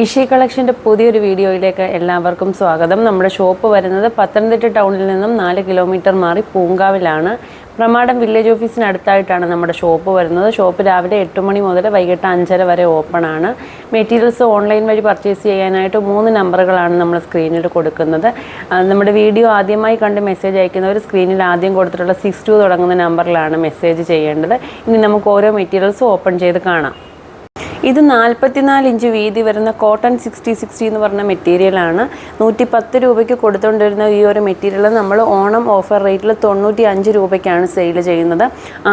ഇഷി കളക്ഷന്റെ പുതിയൊരു വീഡിയോയിലേക്ക് എല്ലാവർക്കും സ്വാഗതം. നമ്മുടെ ഷോപ്പ് വരുന്നത് പത്തനംതിട്ട ടൗണിൽ നിന്നും നാല് കിലോമീറ്റർ മാറി പൂങ്കാവിലാണ്. പ്രമാടം വില്ലേജ് ഓഫീസിന് അടുത്തായിട്ടാണ് നമ്മുടെ ഷോപ്പ് വരുന്നത്. ഷോപ്പ് രാവിലെ എട്ട് മണി മുതൽ വൈകിട്ട് അഞ്ചര വരെ ഓപ്പൺ ആണ്. മെറ്റീരിയൽസ് ഓൺലൈൻ വഴി പർച്ചേസ് ചെയ്യാനായിട്ട് മൂന്ന് നമ്പറുകളാണ് നമ്മൾ സ്ക്രീനിൽ കൊടുക്കുന്നത്. നമ്മുടെ വീഡിയോ ആദ്യമായി കണ്ട് മെസ്സേജ് അയക്കുന്നവർ സ്ക്രീനിൽ ആദ്യം കൊടുത്തിട്ടുള്ള സിക്സ് ടു തുടങ്ങുന്ന നമ്പറിലാണ് മെസ്സേജ് ചെയ്യേണ്ടത്. ഇനി നമുക്ക് ഓരോ മെറ്റീരിയൽസും ഓപ്പൺ ചെയ്ത് കാണാം. ഇത് നാൽപ്പത്തിനാല് ഇഞ്ച് വീതി വരുന്ന കോട്ടൺ സിക്സ്റ്റി സിക്സ്റ്റി എന്ന് പറഞ്ഞ മെറ്റീരിയലാണ് നൂറ്റി പത്ത് രൂപയ്ക്ക് കൊടുത്തുകൊണ്ടിരുന്ന ഈ ഒരു മെറ്റീരിയൽ നമ്മൾ ഓണം ഓഫർ റേറ്റിൽ തൊണ്ണൂറ്റി അഞ്ച് രൂപയ്ക്കാണ് സെയിൽ ചെയ്യുന്നത്.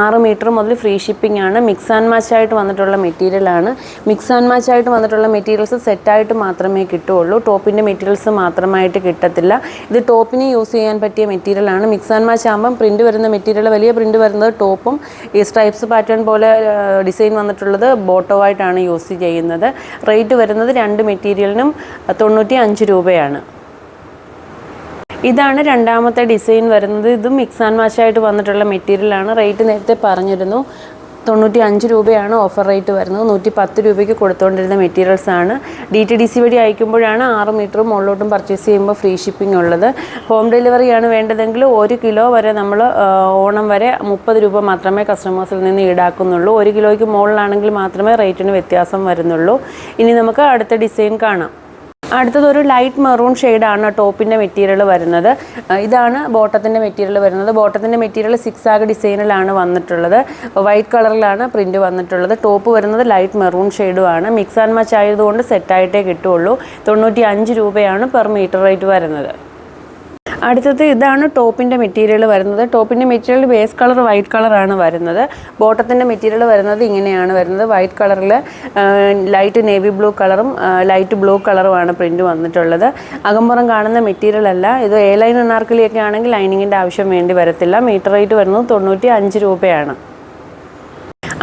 ആറ് മീറ്റർ മുതൽ ഫ്രീ ഷിപ്പിംഗ് ആണ്. മിക്സ് ആൻഡ് മാച്ച് ആയിട്ട് വന്നിട്ടുള്ള മെറ്റീരിയലാണ് മിക്സ് ആൻഡ് മാച്ച് ആയിട്ട് വന്നിട്ടുള്ള മെറ്റീരിയൽസ് സെറ്റായിട്ട് മാത്രമേ കിട്ടുകയുള്ളൂ. ടോപ്പിന്റെ മെറ്റീരിയൽസ് മാത്രമായിട്ട് കിട്ടത്തില്ല. ഇത് ടോപ്പിന് യൂസ് ചെയ്യാൻ പറ്റിയ മെറ്റീരിയലാണ് മിക്സ് ആൻഡ് മാച്ച് ആകുമ്പം പ്രിന്റ് വരുന്ന മെറ്റീരിയൽ വലിയ പ്രിന്റ് വരുന്നത് ടോപ്പും ഈ സ്ട്രൈപ്സ് പാറ്റേൺ പോലെ ഡിസൈൻ വന്നിട്ടുള്ളത് ബോട്ടോ ആയിട്ടാണ് യൂസ് ചെയ്യുന്നത്. റേറ്റ് വരുന്നത് രണ്ട് മെറ്റീരിയലിനും തൊണ്ണൂറ്റി അഞ്ച് രൂപയാണ്. ഇതാണ് രണ്ടാമത്തെ ഡിസൈൻ വരുന്നത്. ഇതും മിക്സ് ആൻഡ് മാച്ച് ആയിട്ട് വന്നിട്ടുള്ള മെറ്റീരിയലാണ് റേറ്റ് നേരത്തെ പറഞ്ഞിരുന്നു. തൊണ്ണൂറ്റി അഞ്ച് രൂപയാണ് ഓഫർ റേറ്റ് വരുന്നത്. നൂറ്റി പത്ത് രൂപയ്ക്ക് കൊടുത്തുകൊണ്ടിരുന്ന മെറ്റീരിയൽസ് ആണ്. ഡി ടി ഡി സി വഴി അയക്കുമ്പോഴാണ് ആറ് മീറ്ററും മുകളിലോട്ടും പർച്ചേസ് ചെയ്യുമ്പോൾ ഫ്രീ ഷിപ്പിംഗ് ഉള്ളത്. ഹോം ഡെലിവറി ആണ് വേണ്ടതെങ്കിൽ ഒരു കിലോ വരെ നമ്മൾ ഓണം വരെ മുപ്പത് രൂപ മാത്രമേ കസ്റ്റമേഴ്സിൽ നിന്ന് ഈടാക്കുന്നുള്ളൂ. ഒരു കിലോയ്ക്ക് മുകളിലാണെങ്കിൽ മാത്രമേ റേറ്റിന് വ്യത്യാസം വരുന്നുള്ളൂ. ഇനി നമുക്ക് അടുത്ത ഡിസൈൻ കാണാം. അടുത്തത് ഒരു ലൈറ്റ് മെറൂൺ ഷെയ്ഡാണ് ടോപ്പിന്റെ മെറ്റീരിയൽ വരുന്നത്. ഇതാണ് ബോട്ടത്തിന്റെ മെറ്റീരിയൽ വരുന്നത്. ബോട്ടത്തിന്റെ മെറ്റീരിയൽ സിക്സ് ആഗ് ഡിസൈനിലാണ് വന്നിട്ടുള്ളത്. വൈറ്റ് കളറിലാണ് പ്രിന്റ് വന്നിട്ടുള്ളത്. ടോപ്പ് വരുന്നത് ലൈറ്റ് മെറൂൺ ഷെയ്ഡുമാണ് മിക്സ് ആൻഡ് മച്ച് ആയതുകൊണ്ട് സെറ്റായിട്ടേ കിട്ടുള്ളൂ. തൊണ്ണൂറ്റി അഞ്ച് രൂപയാണ് പെർ മീറ്റർ റേറ്റ് വരുന്നത്. അടുത്തത് ഇതാണ് ടോപ്പിന്റെ മെറ്റീരിയൽ വരുന്നത്. ടോപ്പിന്റെ മെറ്റീരിയൽ ബേസ് കളർ വൈറ്റ് കളറാണ് വരുന്നത്. ബോട്ടത്തിന്റെ മെറ്റീരിയൽ വരുന്നത് ഇങ്ങനെയാണ് വരുന്നത്. വൈറ്റ് കളറിൽ ലൈറ്റ് നേവി ബ്ലൂ കളറും ലൈറ്റ് ബ്ലൂ കളറുമാണ് പ്രിന്റ് വന്നിട്ടുള്ളത്. അകമ്പുറം കാണുന്ന മെറ്റീരിയൽ അല്ല. ഇത് എ ലൈൻ എണ്ണാർക്കിളിയൊക്കെ ആണെങ്കിൽ ലൈനിങ്ങിന്റെ ആവശ്യം വേണ്ടി വരത്തില്ല. മീറ്റർ റേറ്റ് വരുന്നത് തൊണ്ണൂറ്റി അഞ്ച് രൂപയാണ്.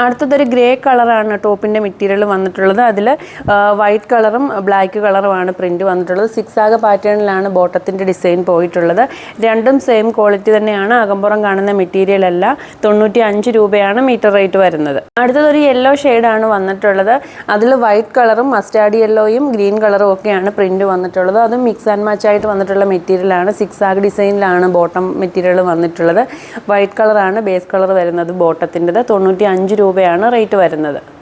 അടുത്തതൊരു ഗ്രേ കളറാണ് ടോപ്പിന്റെ മെറ്റീരിയൽ വന്നിട്ടുള്ളത്. അതിൽ വൈറ്റ് കളറും ബ്ലാക്ക് കളറുമാണ് പ്രിന്റ് വന്നിട്ടുള്ളത്. സിക്സ് ആഗ പാറ്റേണിലാണ് ബോട്ടത്തിന്റെ ഡിസൈൻ പോയിട്ടുള്ളത്. രണ്ടും സെയിം ക്വാളിറ്റി തന്നെയാണ്. അകമ്പുറം കാണുന്ന മെറ്റീരിയൽ അല്ല. തൊണ്ണൂറ്റി അഞ്ച് രൂപയാണ് മീറ്റർ റേറ്റ് വരുന്നത്. അടുത്തതൊരു യെല്ലോ ഷെയ്ഡാണ് വന്നിട്ടുള്ളത്. അതിൽ വൈറ്റ് കളറും മസ്റ്റാർഡ് യെല്ലോയും ഗ്രീൻ കളറും ഒക്കെയാണ് പ്രിന്റ് വന്നിട്ടുള്ളത്. അതും മിക്സ് ആൻഡ് മാച്ച് ആയിട്ട് വന്നിട്ടുള്ള മെറ്റീരിയലാണ്. സിക്സ് ആഗ് ഡിസൈനിലാണ് ബോട്ടം മെറ്റീരിയൽ വന്നിട്ടുള്ളത്. വൈറ്റ് കളറാണ് ബേസ് കളർ വരുന്നത് ബോട്ടത്തിന്റെത്. തൊണ്ണൂറ്റി അഞ്ച് രൂപയാണ് റേറ്റ് വരുന്നത്.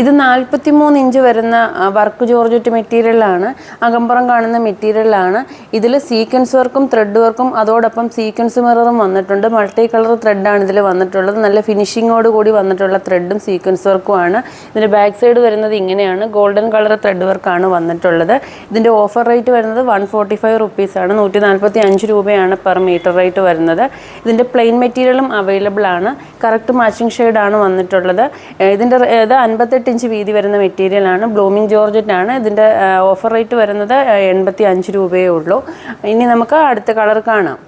ഇത് നാൽപ്പത്തി മൂന്ന് ഇഞ്ച് വരുന്ന വർക്ക് ജോർജറ്റ് മെറ്റീരിയലാണ് അകമ്പുറം കാണുന്ന മെറ്റീരിയലാണ് ഇതിൽ സീക്വൻസ് വർക്കും ത്രെഡ് വർക്കും അതോടൊപ്പം സീക്വൻസ് മിററും വന്നിട്ടുണ്ട്. മൾട്ടി കളർ ത്രെഡാണ് ഇതിൽ വന്നിട്ടുള്ളത്. നല്ല ഫിനിഷിങ്ങോട് കൂടി വന്നിട്ടുള്ള ത്രെഡും സീക്വൻസ് വർക്കുമാണ് ഇതിന്റെ ബാക്ക് സൈഡ് വരുന്നത് ഇങ്ങനെയാണ്. ഗോൾഡൻ കളർ ത്രെഡ് വർക്കാണ് വന്നിട്ടുള്ളത്. ഇതിന്റെ ഓഫർ റേറ്റ് വരുന്നത് വൺ ഫോർട്ടി ഫൈവ് റുപ്പീസാണ് നൂറ്റി നാൽപ്പത്തി അഞ്ച് രൂപയാണ് പെർ മീറ്റർ റേറ്റ് വരുന്നത്. ഇതിന്റെ പ്ലെയിൻ മെറ്റീരിയലും അവൈലബിൾ ആണ്. കറക്റ്റ് മാച്ചിങ് ഷെയ്ഡാണ് വന്നിട്ടുള്ളത്. ഇതിന്റെ ഇത് അൻപത്തെട്ട് ഇഞ്ച് വീതി വരുന്ന മെറ്റീരിയലാണ്. ബ്ലൂമിങ് ആണ് ഇതിന്റെ ഓഫർ റേറ്റ് വരുന്നത് എൺപത്തി അഞ്ച് രൂപയേ ഉള്ളൂ. ഇനി നമുക്ക് അടുത്ത കളർ കാണാം.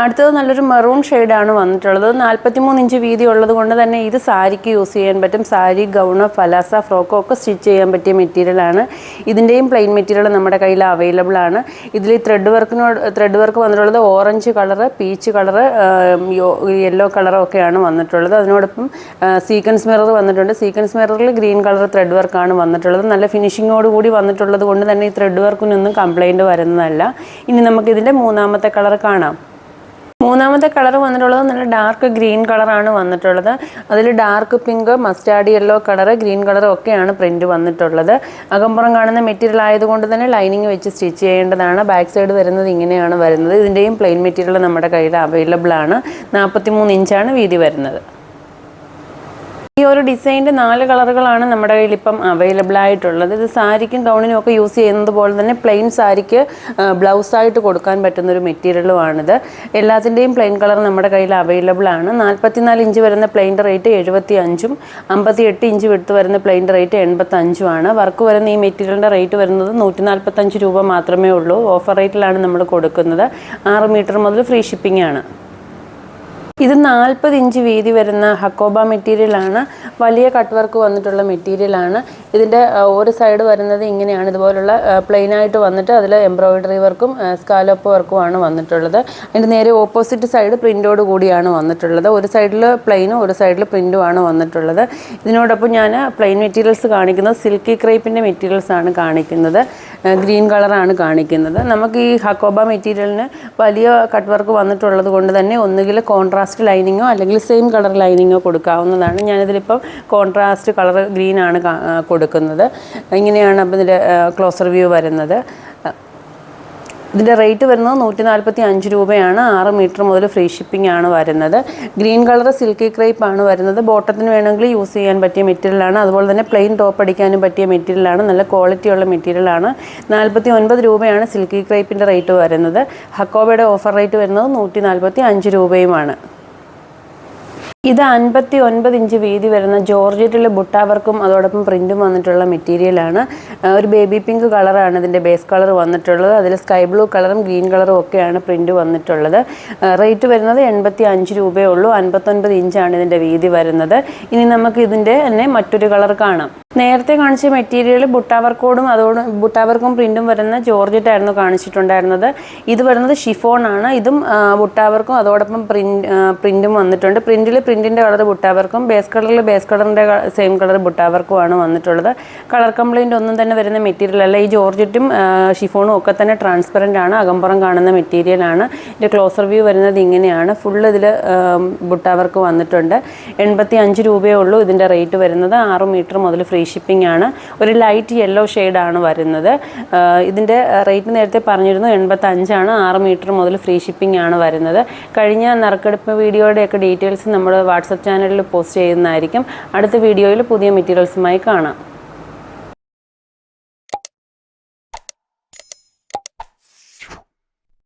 അടുത്തത് നല്ലൊരു മെറൂൺ ഷെയ്ഡാണ് വന്നിട്ടുള്ളത്. നാൽപ്പത്തി മൂന്ന് ഇഞ്ച് വീതി ഉള്ളത് കൊണ്ട് തന്നെ ഇത് സാരിക്ക് യൂസ് ചെയ്യാൻ പറ്റും. സാരി ഗൗണ് ഫലാസ ഫ്രോക്കോ ഒക്കെ സ്റ്റിച്ച് ചെയ്യാൻ പറ്റിയ മെറ്റീരിയലാണ് ഇതിന്റെയും പ്ലെയിൻ മെറ്റീരിയൽ നമ്മുടെ കയ്യിൽ അവൈലബിൾ ആണ്. ഇതിൽ ത്രെഡ് വർക്കിനോട് ത്രെഡ് വർക്ക് വന്നിട്ടുള്ളത് orange colour peach colour yellow കളറും ഒക്കെയാണ് വന്നിട്ടുള്ളത്. അതിനോടൊപ്പം സീക്വൻസ് മിറർ വന്നിട്ടുണ്ട്. സീക്വൻസ് മിററിൽ ഗ്രീൻ കളർ ത്രെഡ് വർക്കാണ് വന്നിട്ടുള്ളത്. നല്ല ഫിനിഷിങ്ങോട് കൂടി വന്നിട്ടുള്ളത് കൊണ്ട് തന്നെ ഈ ത്രെഡ് വർക്കിനൊന്നും കംപ്ലൈന്റ് വരുന്നതല്ല. ഇനി നമുക്കിതിന്റെ മൂന്നാമത്തെ കളർ കാണാം. മൂന്നാമത്തെ കളർ വന്നിട്ടുള്ളത് നല്ല ഡാർക്ക് ഗ്രീൻ കളറാണ് വന്നിട്ടുള്ളത്. അതിൽ dark pink mustard yellow colour green colour ഒക്കെയാണ് പ്രിന്റ് വന്നിട്ടുള്ളത്. അകമ്പുറം കാണുന്ന മെറ്റീരിയൽ ആയതുകൊണ്ട് തന്നെ ലൈനിങ് വെച്ച് സ്റ്റിച്ച് ചെയ്യേണ്ടതാണ്. ബാക്ക് സൈഡ് വരുന്നത് ഇങ്ങനെയാണ് വരുന്നത്. ഇതിന്റെയും പ്ലെയിൻ മെറ്റീരിയൽ നമ്മുടെ കയ്യിൽ അവൈലബിൾ ആണ്. നാൽപ്പത്തി മൂന്ന് ഇഞ്ചാണ് വീതി വരുന്നത്. ഈ ഒരു ഡിസൈന്റെ നാല് കളറുകളാണ് നമ്മുടെ കയ്യിൽ ഇപ്പം അവൈലബിൾ ആയിട്ടുള്ളത്. ഇത് സാരിക്കും ഗൗണിനും ഒക്കെ യൂസ് ചെയ്യുന്നത് പോലെ തന്നെ പ്ലെയിൻ സാരിക്ക് ബ്ലൗസായിട്ട് കൊടുക്കാൻ പറ്റുന്ന ഒരു മെറ്റീരിയലുമാണിത് എല്ലാത്തിന്റെയും പ്ലെയിൻ കളർ നമ്മുടെ കയ്യിൽ അവൈലബിൾ ആണ്. നാൽപ്പത്തിനാല് ഇഞ്ച് വരുന്ന പ്ലെയിന്റെ റേറ്റ് എഴുപത്തി അഞ്ചും അമ്പത്തി എട്ട് ഇഞ്ച് വിട്ട് വരുന്ന പ്ലെയിന്റെ റേറ്റ് എൺപത്തി ആണ്. വർക്ക് വരുന്ന ഈ മെറ്റീരിയലിന്റെ റേറ്റ് വരുന്നത് നൂറ്റി നാൽപ്പത്തഞ്ച് രൂപ മാത്രമേ ഉള്ളൂ. ഓഫർ റേറ്റിലാണ് നമ്മൾ കൊടുക്കുന്നത്. ആറ് മീറ്റർ മുതൽ ഫ്രീ ഷിപ്പിംഗ് ആണ്. ഇത് നാൽപ്പത് ഇഞ്ച് വീതി വരുന്ന ഹക്കോബ മെറ്റീരിയലാണ് വലിയ കട്ട് വർക്ക് വന്നിട്ടുള്ള മെറ്റീരിയലാണ് ഇതിന്റെ ഒരു സൈഡ് വരുന്നത് ഇങ്ങനെയാണ്. ഇതുപോലുള്ള പ്ലെയിൻ ആയിട്ട് വന്നിട്ട് അതിൽ എംബ്രോയിഡറി വർക്കും സ്കാലോപ്പ് വർക്കുമാണ് വന്നിട്ടുള്ളത്. അതിന്റെ നേരെ ഓപ്പോസിറ്റ് സൈഡ് പ്രിന്റോട് കൂടിയാണ് വന്നിട്ടുള്ളത്. ഒരു സൈഡിൽ പ്ലെയിനും ഒരു സൈഡിൽ പ്രിന്റും ആണ് വന്നിട്ടുള്ളത്. ഇതിനോടൊപ്പം ഞാൻ പ്ലെയിൻ മെറ്റീരിയൽസ് കാണിക്കുന്നത് സിൽക്കി ക്രേപ്പിന്റെ മെറ്റീരിയൽസ് ആണ് കാണിക്കുന്നത്. ഗ്രീൻ കളറാണ് കാണിക്കുന്നത്. നമുക്ക് ഈ ഹക്കോബ മെറ്റീരിയലിന് വലിയ കട്ട് വർക്ക് വന്നിട്ടുള്ളത് കൊണ്ട് തന്നെ ഒന്നുകിൽ കോൺട്രാസ്റ്റ് ലൈനിങ്ങോ അല്ലെങ്കിൽ സെയിം കളർ ലൈനിങ്ങോ കൊടുക്കാവുന്നതാണ്. ഞാനിതിലിപ്പം കോൺട്രാസ്റ്റ് കളർ ഗ്രീനാണ് കൊടുക്കുന്നത്. ഇങ്ങനെയാണ് അപ്പം ഇതിന്റെ ക്ലോസർ വ്യൂ വരുന്നത്. ഇതിന്റെ റേറ്റ് വരുന്നത് നൂറ്റി നാൽപ്പത്തി അഞ്ച് രൂപയാണ്. ആറ് മീറ്റർ മുതൽ ഫ്രീ ഷിപ്പിംഗ് ആണ് വരുന്നത്. ഗ്രീൻ കളർ സിൽക്കി ക്രേപ്പ് ആണ് വരുന്നത്. ബോട്ടത്തിന് വേണമെങ്കിൽ യൂസ് ചെയ്യാൻ പറ്റിയ മെറ്റീരിയലാണ് അതുപോലെ തന്നെ പ്ലെയിൻ ടോപ്പ് അടിക്കാനും പറ്റിയ മെറ്റീരിയലാണ് നല്ല ക്വാളിറ്റിയുള്ള മെറ്റീരിയലാണ് നാൽപ്പത്തി ഒൻപത് രൂപയാണ് സിൽക്കി ക്രേപ്പിന്റെ റേറ്റ് വരുന്നത്. ഹക്കോബയുടെ ഓഫർ റേറ്റ് വരുന്നത് നൂറ്റി നാൽപ്പത്തി അഞ്ച് രൂപയുമാണ്. ഇത് അൻപത്തി ഒൻപത് ഇഞ്ച് വീതി വരുന്ന ജോർജറ്റിലെ ബുട്ടാവർക്കും അതോടൊപ്പം പ്രിന്റും വന്നിട്ടുള്ള മെറ്റീരിയലാണ് ഒരു ബേബി പിങ്ക് കളറാണ് ഇതിന്റെ ബേസ് കളർ വന്നിട്ടുള്ളത്. അതിൽ സ്കൈ ബ്ലൂ കളറും ഗ്രീൻ കളറും ഒക്കെയാണ് പ്രിന്റ് വന്നിട്ടുള്ളത്. റേറ്റ് വരുന്നത് എൺപത്തി അഞ്ച് രൂപയേ ഉള്ളൂ. അൻപത്തൊൻപത് ഇഞ്ചാണ് ഇതിന്റെ വീതി വരുന്നത്. ഇനി നമുക്ക് ഇതിന്റെ തന്നെ മറ്റൊരു കളർ കാണാം. നേരത്തെ കാണിച്ച മെറ്റീരിയൽ ബുട്ടാവർക്കോടും അതോട് ബുട്ടാവർക്കും പ്രിന്റും വരുന്ന ജോർജറ്റ് ആയിരുന്നു കാണിച്ചിട്ടുണ്ടായിരുന്നത്. ഇത് വരുന്നത് ഷിഫോൺ ആണ്. ഇതും ബുട്ടാവർക്കും അതോടൊപ്പം പ്രിന്റ് പ്രിന്റും വന്നിട്ടുണ്ട്. പ്രിന്റിൽ പ്രിന്റിന്റെ കളർ ബുട്ടാവർക്കും ബേസ് കളറിൽ ബേസ് കളറിന്റെ സെയിം കളർ ബുട്ടാവർക്കും ആണ് വന്നിട്ടുള്ളത്. കളർ കംപ്ലൈന്റ് ഒന്നും തന്നെ വരുന്ന മെറ്റീരിയൽ അല്ല. ഈ ജോർജറ്റും ഷിഫോണും ഒക്കെ തന്നെ ട്രാൻസ്പെറന്റ് ആണ്. അകമ്പുറം കാണുന്ന മെറ്റീരിയൽ ആണ്. ഇതിന്റെ ക്ലോസർ വ്യൂ വരുന്നത് ഇങ്ങനെയാണ്. ഫുൾ ഇതിൽ ബുട്ടാവർക്ക് വന്നിട്ടുണ്ട്. എൺപത്തി അഞ്ച് രൂപയേ ഉള്ളൂ ഇതിന്റെ റേറ്റ് വരുന്നത്. ആറ് മീറ്റർ മുതൽ ഫ്രീ ഷിപ്പിംഗ് ആണ്. ഒരു ലൈറ്റ് യെല്ലോ ആണ് വരുന്നത്. ഇതിന്റെ റേറ്റ് നേരത്തെ പറഞ്ഞിരുന്നു എൺപത്തഞ്ചാണ് ആറ് മീറ്റർ മുതൽ ഫ്രീ ഷിപ്പിംഗ് ആണ് വരുന്നത്. കഴിഞ്ഞ നറുക്കെടുപ്പ് വീഡിയോയുടെയൊക്കെ ഡീറ്റെയിൽസ് നമ്മൾ വാട്സപ്പ് ചാനലിൽ പോസ്റ്റ് ചെയ്യുന്നതായിരിക്കും. അടുത്ത വീഡിയോയിൽ പുതിയ മെറ്റീരിയൽസുമായി കാണാം.